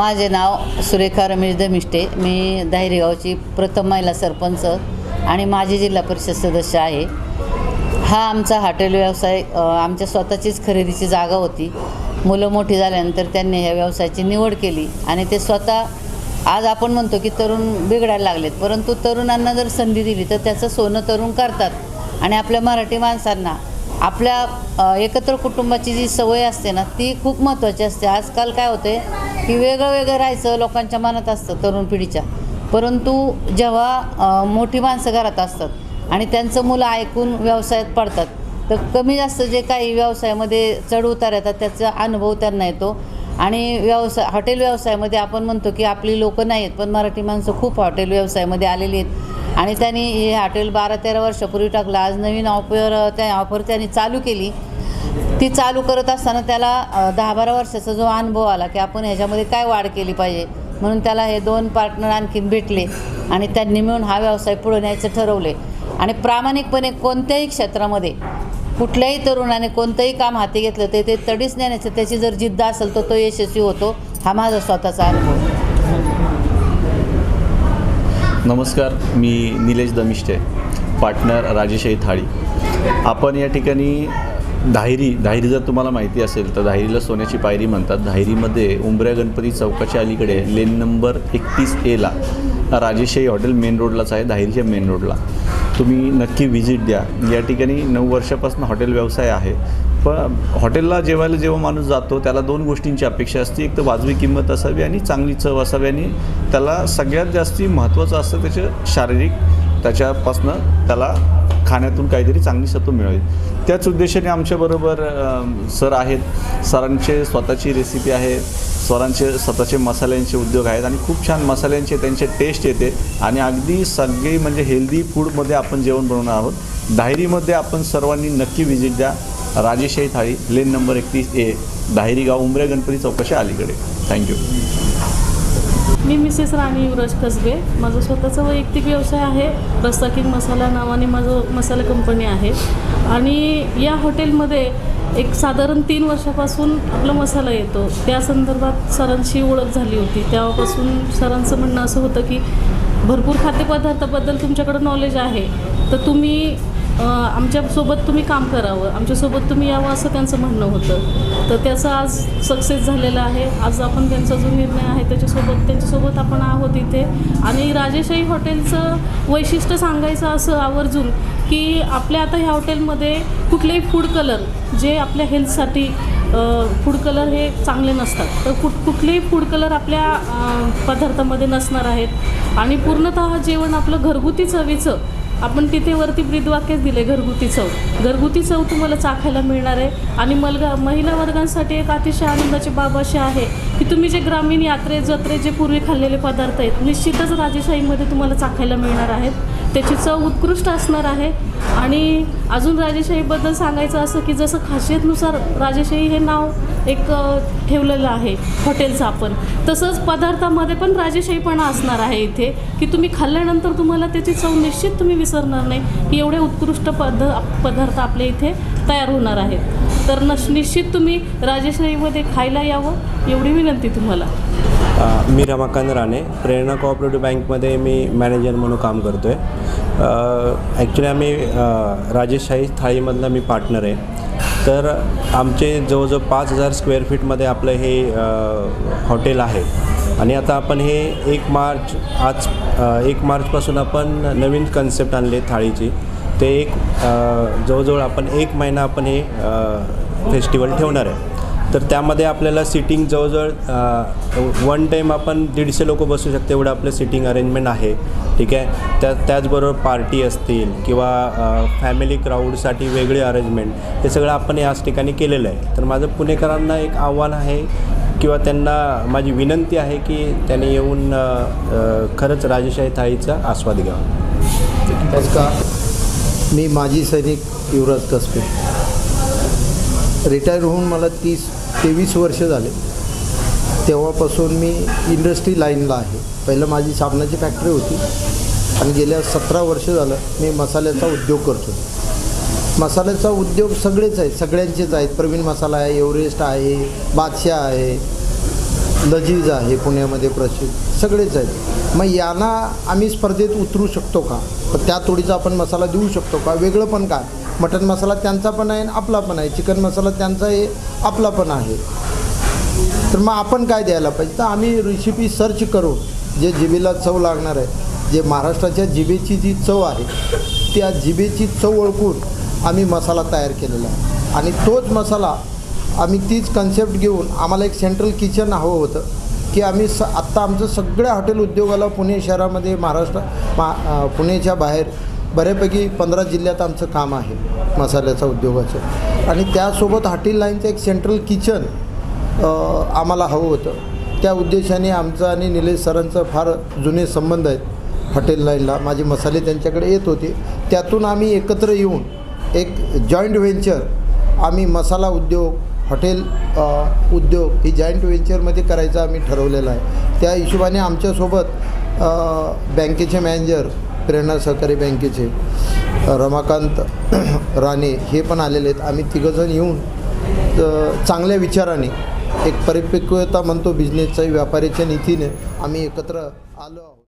माझे नाव सुरेखा रमेश दमिष्टे. मी दाहिरेगावची प्रथम महिला सरपंच आणि माझी जिल्हा परिषद सदस्य आहे. हा आमचा हॉटेल व्यवसाय आमच्या स्वतःचीच खरेदीची जागा होती. मुलं मोठी झाल्यानंतर त्यांनी ह्या व्यवसायाची निवड केली आणि ते स्वतः आज आपण म्हणतो की तरुण बिघडायला लागलेत परंतु तरुणांना जर संधी दिली तर त्याचं सोनं तरुण करतात. आणि आपल्या मराठी माणसांना आपल्या एकत्र कुटुंबाची जी सवय असते ना ती खूप महत्त्वाची असते. आजकाल काय होते की वेगळं वेगळं राहायचं लोकांच्या मनात असतं तरुण पिढीच्या. परंतु जेव्हा मोठी माणसं घरात असतात आणि त्यांचं मुलं ऐकून व्यवसायात पडतात तर कमी जास्त जे काही व्यवसायामध्ये चढउतार येतात त्याचा अनुभव त्यांना येतो. आणि व्यवसाय हॉटेल व्यवसायामध्ये आपण म्हणतो की आपली लोकं नाही आहेत पण मराठी माणसं खूप हॉटेल व्यवसायामध्ये आलेली आहेत. आणि त्यांनी हे हॉटेल बारा तेरा वर्षापूर्वी टाकलं. आज नवीन ऑफर त्या ऑफर त्यांनी चालू केली. ती चालू करत असताना त्याला दहा बारा वर्षाचा जो अनुभव आला की आपण ह्याच्यामध्ये काय वाढ केली पाहिजे. म्हणून त्याला हे दोन पार्टनर आणखीन भेटले आणि त्यांनी मिळून हा व्यवसाय पुढे न्यायचं ठरवले. आणि प्रामाणिकपणे कोणत्याही क्षेत्रामध्ये कुठल्याही तरुणाने कोणतंही काम हाती घेतलं ते ते तडीच नेण्याचं त्याची जर जिद्द असेल तर तो यशस्वी होतो. हा माझा स्वतःचा अनुभव. नमस्कार मी निलेश दमिष्टे पार्टनर राजेशाही थाळी आपण या ठिकाणी धायरी धायरी जर तुम्हाला माहिती असेल तर धायरीला सोन्याची पायरी म्हणतात. धायरीमध्ये उंबऱ्या गणपती चौकाच्या अलीकडे लेन नंबर एकतीस एला राजेशाही हॉटेल मेन रोडलाच आहे धायरीच्या मेन रोडला. तुम्ही नक्की व्हिजिट द्या. या ठिकाणी नऊ वर्षापासून हॉटेल व्यवसाय आहे. पण हॉटेलला जेवायला जेव्हा माणूस जातो त्याला दोन गोष्टींची अपेक्षा असते. एक तर वाजवी किंमत असावी आणि चांगली चव असावी आणि त्याला सगळ्यात जास्ती महत्त्वाचं असतं त्याचं शारीरिक त्याच्यापासनं त्याला खाण्यातून काहीतरी चांगली सत्व मिळावी त्याच उद्देशाने आमच्याबरोबर सर आहेत. सरांचे स्वतःची रेसिपी आहे. सरांचे स्वतःचे मसाल्यांचे उद्योग आहेत आणि खूप छान मसाल्यांचे त्यांचे टेस्ट येते आणि अगदी सगळी म्हणजे हेल्दी फूडमध्ये आपण जेवण बनवणार आहोत. डायरीमध्ये आपण सर्वांनी नक्की व्हिजिट द्या. राजेशाही थाळी लेन नंबर एकतीस ए दाहेरी गाव उमरे गणपती चौकशी अलीकडे. थँक्यू मी मिसेस राणी युवराज कसबे. माझं स्वतःचा वैयक्तिक व्यवसाय आहे. रस्ता किंग मसाला नावाने माझं मसाला कंपनी आहे. आणि या हॉटेलमध्ये एक साधारण तीन वर्षापासून आपला मसाला येतो. त्या संदर्भात सरांशी ओळख झाली होती. तेव्हापासून सरांचं म्हणणं असं होतं की भरपूर खाद्यपदार्थाबद्दल तुमच्याकडं नॉलेज आहे. तर तुम्ही आमच्यासोबत तुम्ही काम करावं. आमच्यासोबत तुम्ही यावं असं त्यांचं म्हणणं होतं. तर त्याचं आज सक्सेस झालेलं आहे. आज आपण त्यांचा जो निर्णय आहे त्याच्यासोबत त्यांच्यासोबत आपण आहोत इथे. आणि राजेशाही हॉटेलचं वैशिष्ट्य सांगायचं असं आवर्जून की आपल्या आता ह्या हॉटेलमध्ये कुठलेही फूड कलर जे आपल्या हेल्थसाठी फूड कलर हे चांगले नसतात. तर कुठ कुठलेही फूड कलर आपल्या पदार्थामध्ये नसणार आहेत. आणि पूर्णतः जेवण आपलं घरगुती चवीचं आपण तिथे वरती ब्रीदवाक्यच दिले घरगुती चव. घरगुती चव तुम्हाला चाखायला मिळणार आहे. आणि मलगा महिला वर्गांसाठी एक अतिशय आनंदाची बाब अशी आहे की तुम्ही जे ग्रामीण यात्रे जत्रे जे पूर्वी खाल्लेले पदार्थ आहेत निश्चितच राजेशाहीमध्ये तुम्हाला चाखायला मिळणार आहेत. त्याची चव उत्कृष्ट असणार आहे. आणि अजून राजेशाहीबद्दल सांगायचं असं की जसं खासियतनुसार राजेशाही हे नाव एक ठेवलेलं आहे हॉटेलचं आपण. तसंच पदार्थामध्ये पण राजेशाहीपणा असणार आहे इथे की तुम्ही खाल्ल्यानंतर तुम्हाला त्याची चव निश्चित तुम्ही विसरणार नाही की एवढे उत्कृष्ट पद पदार्थ आपल्या इथे तयार होणार आहेत. तर नश निश्चित तुम्ही राजेशाहीमध्ये खायला यावं एवढी विनंती तुम्हाला. मी रमाकांत राणे प्रेरणा कोऑपरेटिव्ह बँकमध्ये मी मॅनेजर म्हणून काम करतो आहे ॲक्च्युली आम्ही राजेशाही थाळीमधला मी पार्टनर आहे. तर आमचे जवळजवळ पाच हजार स्क्वेअर फीटमध्ये आपलं हे हॉटेल आहे. आणि आता आपण हे एक मार्च आज एक मार्चपासून आपण नवीन कन्सेप्ट आणले थाळीची. ते एक जवळजवळ आपण एक महिना आपण हे फेस्टिवल ठेवणार आहे. तर त्यामध्ये आपल्याला सिटिंग जवळजवळ वन टाईम आपण दीडशे लोक बसू शकते एवढं आपलं सिटिंग अरेंजमेंट आहे. ठीक आहे? त्या त्याचबरोबर पार्टी असतील किंवा फॅमिली क्राऊडसाठी वेगळे अरेंजमेंट हे सगळं आपण याच ठिकाणी केलेलं आहे. तर माझं पुणेकरांना एक आव्हान आहे किंवा त्यांना माझी विनंती आहे की त्यांनी येऊन खरंच राजेशाही थाळीचा आस्वाद घ्यावा. मी माजी सैनिक युवराज कसबे. रिटायर होऊन मला तीस तेवीस वर्ष झाले. तेव्हापासून मी इंडस्ट्री लाईनला आहे. पहिलं माझी साबणाची फॅक्टरी होती. आणि गेल्या सतरा वर्ष झालं मी मसाल्याचा उद्योग करतो मसाल्याचा उद्योग सगळेच आहेत सगळ्यांचेच आहेत. प्रवीण मसाला आहे एव्हरेस्ट आहे बादशाह आहे लजीज आहे पुण्यामध्ये प्रसिद्ध. सगळेच आहेत. मग यांना आम्ही स्पर्धेत उतरू शकतो का? तर त्या तोडीचा आपण मसाला देऊ शकतो का? वेगळं पण काय? मटन मसाला त्यांचा पण आहे आणि आपला पण आहे. चिकन मसाला त्यांचा आहे आपला पण आहे. तर मग आपण काय द्यायला पाहिजे? तर आम्ही रेसिपी सर्च करू जे जिभेला चव लागणार आहे जे महाराष्ट्राच्या जिभेची जी चव आहे त्या जिभेची चव ओळखून आम्ही मसाला तयार केलेला आहे. आणि तोच मसाला आम्ही तीच कन्सेप्ट घेऊन आम्हाला एक सेंट्रल किचन हवं होतं की आम्ही स आत्ता आमचं सगळ्या हॉटेल उद्योगाला पुणे शहरामध्ये महाराष्ट्र मा पुणेच्या बाहेर बऱ्यापैकी पंधरा जिल्ह्यात आमचं काम आहे मसाल्याचा उद्योगाचं. आणि त्यासोबत हॉटेल लाईनचं एक सेंट्रल किचन आम्हाला हवं होतं. त्या उद्देशाने आमचं आणि निलेश सरांचं फार जुने संबंध आहेत हॉटेल लाईनला. माझे मसाले त्यांच्याकडे येत होते. त्यातून आम्ही एकत्र येऊन एक जॉईंट व्हेंचर आम्ही मसाला उद्योग हॉटेल उद्योग ही जॉईंट व्हेंचरमध्ये करायचं आम्ही ठरवलेलं आहे. त्या हिशोबाने आमच्यासोबत बँकेचे मॅनेजर प्रेरणा सहकारी बँकेचे रमाकांत राणे हे पण आलेले आहेत. आम्ही तिघंजण येऊन चांगल्या विचाराने एक परिपक्वता म्हणतो बिझनेसच्या व्यापाऱ्याच्या नीतीने आम्ही एकत्र आलो आहोत.